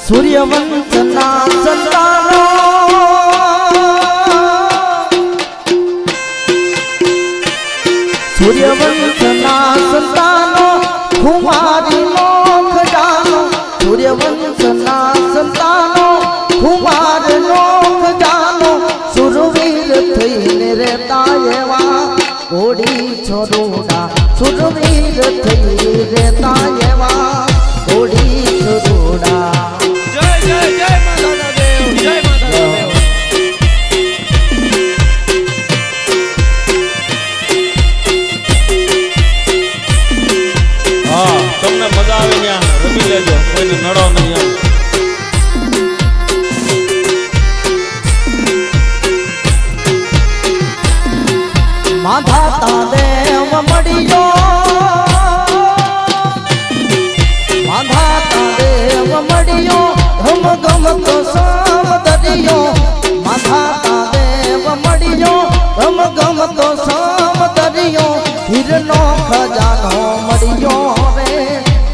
સૂર્યવંશના સંતાનો સૂર્યવંશના સંતાનો કુમારીનો ખજાનો સૂર્યવંશના સંતાનો કુમારનો ખજાનો સુરવીર થઈને રહેતા એવા છોડોડા સુરવીર થઈ રહેતા એવા માધાતા દેવ મળ્યો. માધાતા દેવ મળ્યો. ધમ ગમ તો સામ દરિયો માધાતા દેવ મળ્યો. ધમ ગમ તો સામ દરિયો. હીરનો ખજાનો મળ્યો રે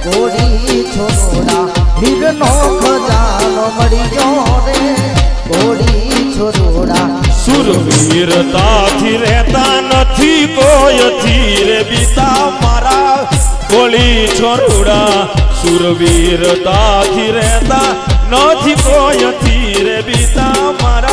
ઘોડી છોડા હીરનો ખજાનો મળ્યો રે ઘોડી છોડા સુરવીરતાથી રહેતા નથી કોઈથી રે બીતા મારા કોળી છોરુડા સુરવીરતાથી રહેતા નથી કોઈથી રે બીતા મારા